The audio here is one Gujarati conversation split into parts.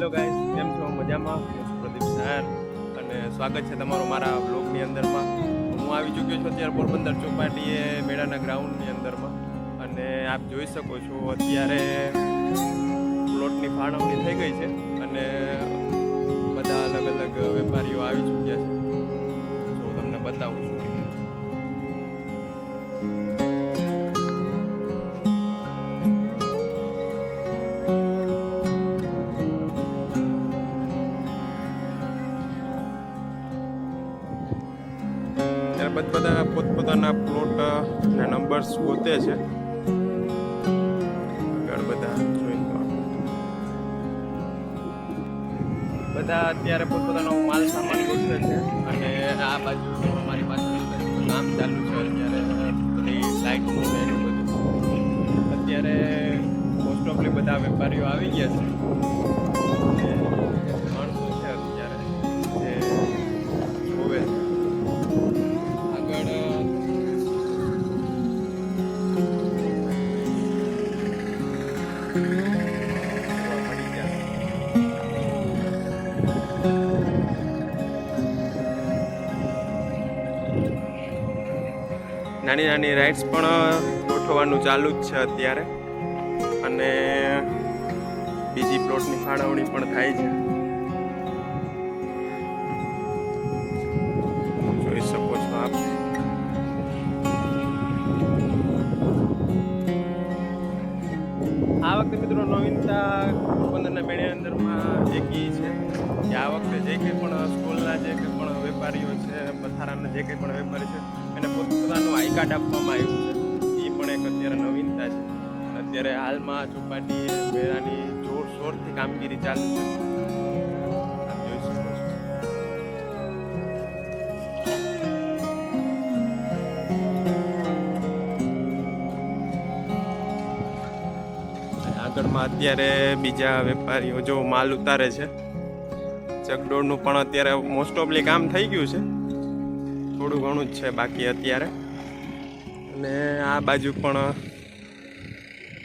હેલો ગાઈસ કેમ છો? મજામાં? હું પ્રદીપ સહાર અને સ્વાગત છે તમારું મારા બ્લોગની અંદરમાં. હું આવી ચૂક્યો છું અત્યારે પોરબંદર ચોપાટીએ મેળાના ગ્રાઉન્ડની અંદરમાં અને આપ જોઈ શકો છો અત્યારે પ્લોટની ફાળવણી થઈ ગઈ છે અને બધા અલગ અલગ વેપારીઓ આવી ચૂક્યા છે. જો તમને બતાવું છું. બધા પોતપોતાના પ્લોટ ના નંબર્સ ગોતે છે. આગળ બધા બધા અત્યારે પોતપોતાનો માલ સામાન ગોતે છે અને આ બાજુ અમારી પાસે કામ ચાલુ છે અત્યારે બધી લાઇટનું ને અત્યારે મોસ્ટ ઓફલી બધા વેપારીઓ આવી ગયા છે. નાની નાની રાઇડ્સ પણ ગોઠવવાનું ચાલુ જ છે અત્યારે. અને બીજી પ્લોટની ફાળવણી પણ થાય છે. જોઈ શકો છો આપ. આ વખતે મિત્રો નવીનતા પોરબંદરના મેળાની અંદરમાં એક છે કે આ વખતે જે કંઈ પણ સ્કૂલના જે કંઈ પણ વેપારીઓ છે, પથારાના જે કંઈ પણ વેપારી છે એને પોતાનું આઈ કાર્ડ આપવામાં આવ્યું છે. એ પણ એક અત્યારે નવીનતા છે. અત્યારે હાલમાં ચોપાટી વેરાની જોર શોરથી કામગીરી ચાલુ છો. આગળમાં અત્યારે બીજા વેપારીઓ જો માલ ઉતારે છે. ચકડોળનું પણ અત્યારે મોસ્ટ ઓફલી કામ થઈ ગયું છે. થોડું ઘણું જ છે બાકી અત્યારે. અને આ બાજુ પણ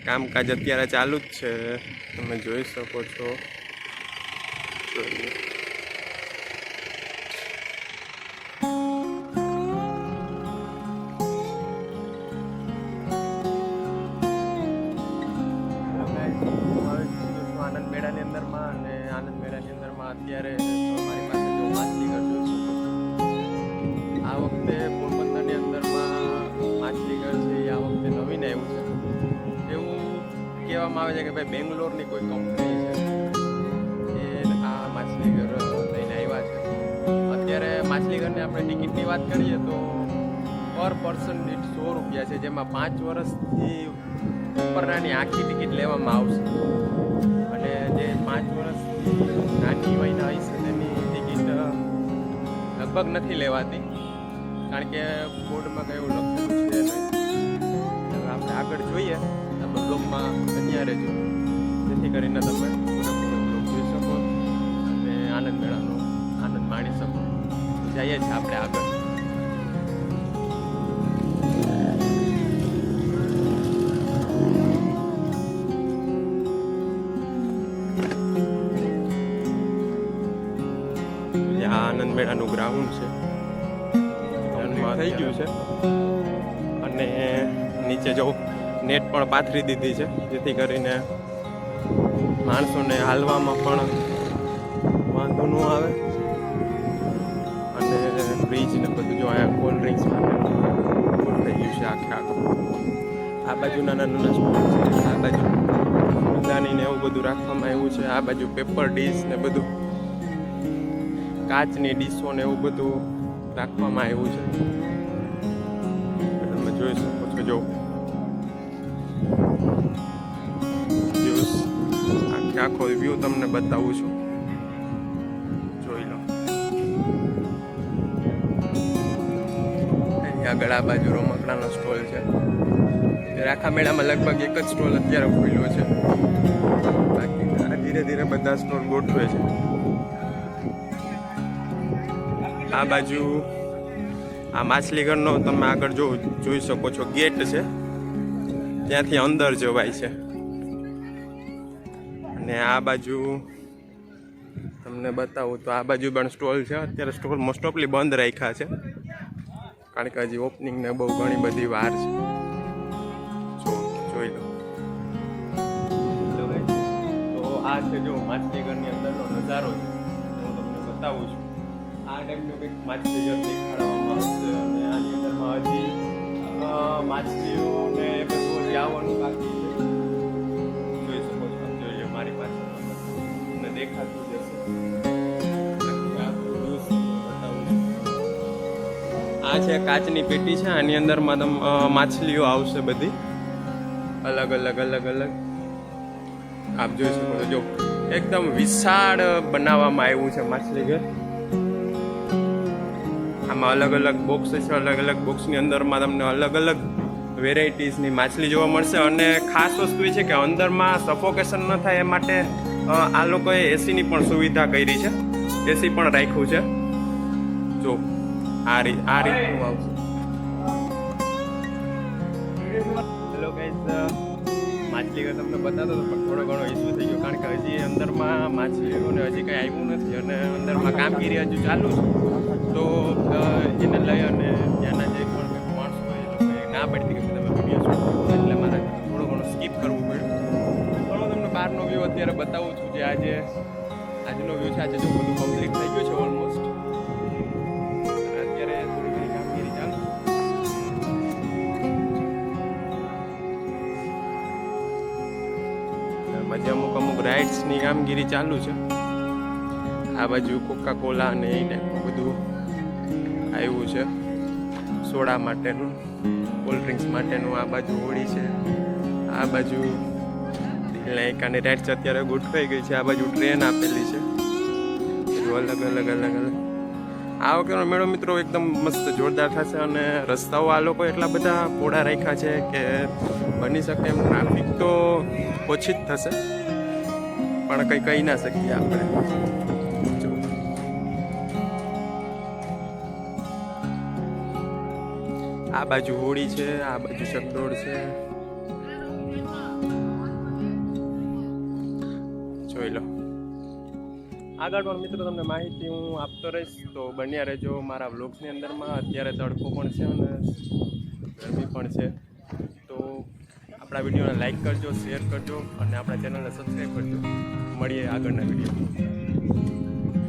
કામકાજ અત્યારે ચાલુ જ છે. તમે જોઈ શકો છો. આનંદ મેળાની અંદરમાં અને આનંદ મેળાની અંદરમાં અત્યારે કહેવામાં આવે છે કે ભાઈ બેંગ્લોરની કોઈ કંપની છે એ આ માછલીઘર લઈને આવ્યા છે. અત્યારે માછલીઘરની આપણે ટિકિટની વાત કરીએ તો પર પર્સન દીઠ સો રૂપિયા છે, જેમાં પાંચ વર્ષથી ઉપરનાની આખી ટિકિટ લેવામાં આવશે. અને જે પાંચ વર્ષથી નાની વયના હશે તેની ટિકિટ લગભગ નથી લેવાતી. કારણ કે બોર્ડમાં કંઈ લખ્યું છે. અહીંયા રહેજો જેથી કરીને તમે જોઈ શકો અને આનંદ મેળાનો આનંદ માણી શકો. જઈએ છીએ આપણે આગળ. આનંદ મેળાનું ગ્રાઉન્ડ છે. થઈ ગયું છે. અને નીચે જો નેટ પણ પાથરી દીધી છે, જેથી કરીને માણસોને હાલવામાં પણ વાંધો ન આવે. અને ફ્રીજ ને બધું જો અહીંયા કોલ્ડ ડ્રિંક્સ ફૂલ થઈ ગયું છે આખે આખું. આ બાજુ નાના નાના સ્ટોર છે, આ બાજુ ફૂલદાની ને એવું બધું રાખવામાં આવ્યું છે, આ બાજુ પેપર ડીશ ને બધું. કાચની ડીશો ને એવું બધું રાખવામાં આવ્યું છે. તમે જોઈ શકો છો, જો. આખે વ્યૂ તમને બતાવું છું. જોઈ લો. અહીંયા આગળ આ બાજુ રમકડાનો સ્ટોલ છે. આખા મેળામાં લગભગ એક જ સ્ટોલ અત્યારે ખુલ્યો છે. બાકી ધીરે ધીરે બધા સ્ટોલ ગોઠવે છે. આ બાજુ આ માછલીઘરનો તમે આગળ જો જોઈ શકો છો. ગેટ છે. ત્યાંથી અંદર જવાય છે. અને આ બાજુ તમને બતાવું તો આ બાજુ પણ સ્ટોલ છે. અત્યારે સ્ટોલ મોસ્ટ ઓફલી બંધ રાખ્યા છે. કારણ કે હજી ઓપનિંગને બહુ ઘણી બધી વાર છે. જોઈ લો. તો આ છે જો માછલીઘરની અંદરનો નજારો છે. હું તમને બતાવું છું. આ ટાઈપનું કંઈક માછલીઘર દેખાડવામાં આવશે. આ છે કાચની પેટી છે, આની અંદરમાં માછલીઓ આવશે બધી. અલગ અલગ અલગ અલગ. આપ જોઈ શકો છો. જો, એકદમ વિશાળ બનાવવામાં આવ્યું છે માછલી ઘર. આમાં અલગ અલગ બોક્સ છે, અલગ અલગ બોક્સની અંદરમાં તમને અલગ અલગ વેરાયટીઝની માછલી જોવા મળશે. અને ખાસ વસ્તુ એ છે કે અંદરમાં સફોકેશન ન થાય એ માટે આ લોકોએ એસીની પણ સુવિધા કરી છે. એસી પણ રાખ્યું છે. જો આ રીત આ રીતનું આવશે. હેલો ગાઈઝ માછલી ઘર તમને બતાવતો હતો પણ થોડો ઘણો ઇસ્યુ થઈ ગયો કારણ કે હજી અંદરમાં માછલીઓને હજી કંઈ આવ્યું નથી અને અંદરમાં કામગીરી હજુ ચાલુ છે. તો એને લઈ અને ત્યાંના જે પણ માણસો હોય ના પડતી કે તમે વીડિયો શૂટ એટલે મારે થોડો ઘણો સ્કીપ કરવું પડ્યું. પણ હું તમને બહારનો વ્યૂ અત્યારે બતાવું છું જે આજે આજનો વ્યૂ છે આજે જો બધું રાઇડ્સની કામગીરી ચાલુ છે. આ બાજુ કોકા કોલા અને એ ટાઈપનું બધું આવ્યું છે. સોડા માટેનું કોલ્ડ ડ્રિંક્સ માટેનું આ બાજુ હોળી છે. આ બાજુ લાઈક રેડ છે. અત્યારે ગોઠવાઈ ગઈ છે. આ બાજુ ટ્રેન આપેલી છે. અલગ અલગ અલગ અલગ. આ વખતનો મેળો મિત્રો એકદમ મસ્ત જોરદાર થશે અને રસ્તાઓ આ લોકો એટલા બધા પોળા રાખ્યા છે કે બની શકે એમ. ટ્રાફિક તો ઓછી જ થશે. પણ કંઈ કહી ના શકીએ આપણે. આ બાજુ હોળી છે, આ બાજુ ચકડોળ છે. જોઈ લો. આગળ પણ મિત્રો તમને માહિતી હું આપતો રહીશ. તો બન્યા રહેજો મારા વ્લોગ્સની અંદરમાં. અત્યારે તડકો પણ છે અને ગરમી પણ છે. તો આપણા વિડીયોને લાઇક કરજો, શેર કરજો અને આપણા ચેનલને સબસ્ક્રાઈબ કરજો. મળીએ આગળના વીડિયો